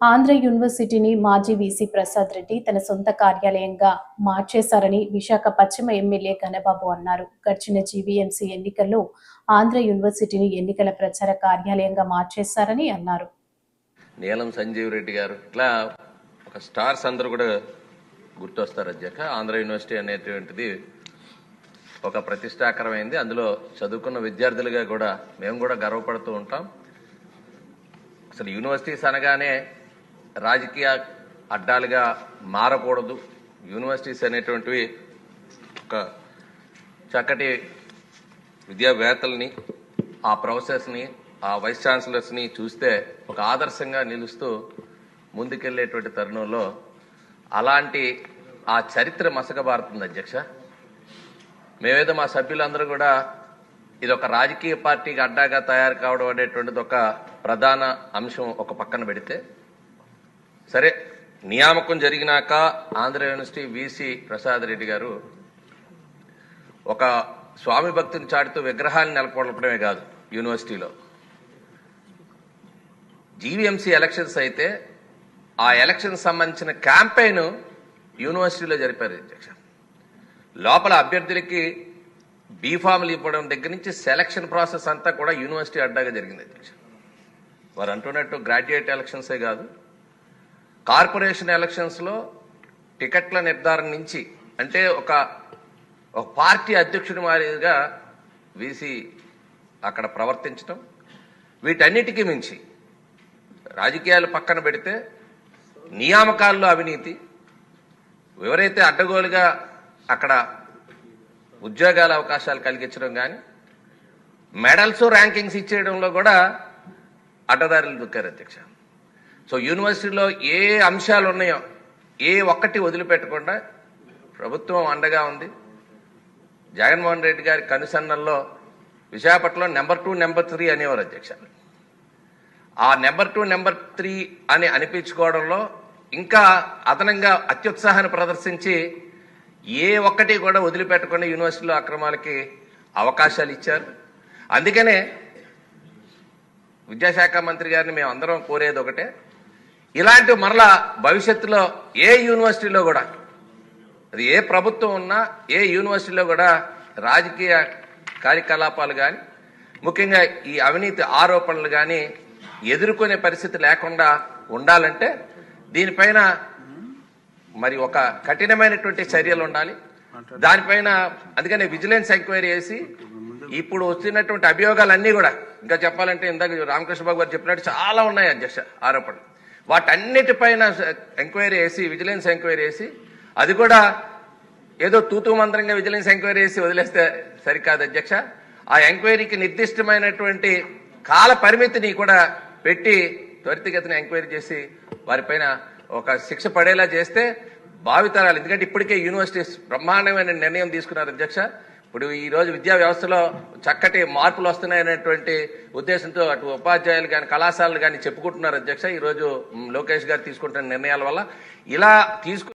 ఆంధ్ర యూనివర్సిటీని మాజీ వీసీ ప్రసాద్ రెడ్డి తన సొంత కార్యాలయంగా మార్చేశారని విశాఖ పశ్చిమ ఎమ్మెల్యే ఘనబాబు అన్నారు. గడిచిన జీవీఎంసీ ఎన్నికల్లో ఆంధ్ర యూనివర్సిటీని ఎన్నికల ప్రచార కార్యాలయంగా మార్చేశారని అన్నారు. నీలం సంజీవ్ రెడ్డి గారు ఇట్లా ఒక స్టార్స్ అందరూ కూడా గుర్తొస్తారు అధ్యక్ష. ఆంధ్ర యూనివర్సిటీ అనేటువంటిది ఒక ప్రతిష్టాకరమైంది. అందులో చదువుకున్న విద్యార్థులుగా కూడా మేము కూడా గర్వపడుతూ ఉంటాం. అసలు యూనివర్సిటీస్ అనగానే రాజకీయ అడ్డాలుగా మారకూడదు. యూనివర్సిటీస్ అనేటువంటివి ఒక చక్కటి విద్యావేత్తల్ని ఆ ప్రొఫెసర్స్ని ఆ వైస్ ఛాన్సలర్స్ని చూస్తే ఒక ఆదర్శంగా నిలుస్తూ ముందుకెళ్ళేటువంటి తరుణంలో అలాంటి ఆ చరిత్ర మసకబారుతుంది అధ్యక్ష. మేమేదో మా సభ్యులందరూ కూడా ఇది ఒక రాజకీయ పార్టీకి అడ్డాగా తయారు కావడం అనేటువంటిది ఒక ప్రధాన అంశం ఒక పక్కన పెడితే సరే నియామకం జరిగినాక ఆంధ్ర యూనివర్సిటీ విసి ప్రసాద్ రెడ్డి గారు ఒక స్వామి భక్తిని చాటుతూ విగ్రహాన్ని నెలకొల్పడమే కాదు యూనివర్సిటీలో. జీవీఎంసీ ఎలక్షన్స్ అయితే ఆ ఎలక్షన్ సంబంధించిన క్యాంపెయిన్ యూనివర్సిటీలో జరిపారు అధ్యక్ష. లోపల అభ్యర్థులకి బీఫామ్లు ఇవ్వడం దగ్గర నుంచి సెలక్షన్ ప్రాసెస్ అంతా కూడా యూనివర్సిటీ అడ్డాగా జరిగింది అధ్యక్ష. వారు అంటున్నట్టు గ్రాడ్యుయేట్ ఎలక్షన్సే కాదు కార్పొరేషన్ ఎలక్షన్స్లో టికెట్ల నిర్ధారణ నుంచి అంటే ఒక ఒక పార్టీ అధ్యక్షుడి మాదిరిగా వీసీ అక్కడ ప్రవర్తించడం వీటన్నిటికీ మించి రాజకీయాలు పక్కన పెడితే నియామకాల్లో అవినీతి ఎవరైతే అడ్డగోలుగా అక్కడ ఉద్యోగాల అవకాశాలు కలిగించడం కానీ మెడల్స్ ర్యాంకింగ్స్ ఇచ్చేయడంలో కూడా అడ్డదారులు దుక్కారు అధ్యక్ష. సో యూనివర్సిటీలో ఏ అంశాలు ఉన్నాయో ఏ ఒక్కటి వదిలిపెట్టకుండా ప్రభుత్వం అండగా ఉంది. జగన్మోహన్ రెడ్డి గారి కనుసన్నల్లో విశాఖపట్నంలో నెంబర్ టూ నెంబర్ త్రీ అనేవారు అధ్యక్ష ఆ నెంబర్ టూ నెంబర్ త్రీ అని అనిపించుకోవడంలో ఇంకా అదనంగా అత్యుత్సాహాన్ని ప్రదర్శించి ఏ ఒక్కటి కూడా వదిలిపెట్టకుండా యూనివర్సిటీలో అక్రమాలకి అవకాశాలు ఇచ్చారు. అందుకనే విద్యాశాఖ మంత్రి గారిని మేము అందరం కోరేది ఒకటే ఇలాంటి మరలా భవిష్యత్తులో ఏ యూనివర్సిటీలో కూడా అది ఏ ప్రభుత్వం ఉన్నా ఏ యూనివర్సిటీలో కూడా రాజకీయ కార్యకలాపాలు కానీ ముఖ్యంగా ఈ అవినీతి ఆరోపణలు కానీ ఎదుర్కొనే పరిస్థితి లేకుండా ఉండాలంటే దీనిపైన మరి ఒక కఠినమైనటువంటి చర్యలు ఉండాలి. దానిపైన అందుకనే విజిలెన్స్ ఎంక్వైరీ చేసి ఇప్పుడు వచ్చినటువంటి అభియోగాలన్నీ కూడా ఇంకా చెప్పాలంటే ఇందాక రామకృష్ణ బాబు గారు చెప్పినట్టు చాలా ఉన్నాయి అధ్యక్ష ఆరోపణలు. వాటన్నిటిపైన ఎంక్వైరీ చేసి విజిలెన్స్ ఎంక్వైరీ చేసి అది కూడా ఏదో తూతూ మంత్రంగా విజిలెన్స్ ఎంక్వైరీ చేసి వదిలేస్తే సరికాదు అధ్యక్ష. ఆ ఎంక్వైరీకి నిర్దిష్టమైనటువంటి కాల పరిమితిని కూడా పెట్టి త్వరితగతిన ఎంక్వైరీ చేసి వారిపైన ఒక శిక్ష పడేలా చేస్తే భావితరాలు ఎందుకంటే ఇప్పటికే యూనివర్సిటీస్ బ్రహ్మాండమైన నిర్ణయం తీసుకున్నారు అధ్యక్ష. ఇప్పుడు ఈరోజు విద్యా వ్యవస్థలో చక్కటి మార్పులు వస్తున్నాయనేటువంటి ఉద్దేశంతో అటు ఉపాధ్యాయులు కానీ కళాశాలలు కానీ చెప్పుకుంటున్నారు అధ్యక్ష. ఈరోజు లోకేష్ గారు తీసుకుంటున్న నిర్ణయాల వల్ల ఇలా తీసుకు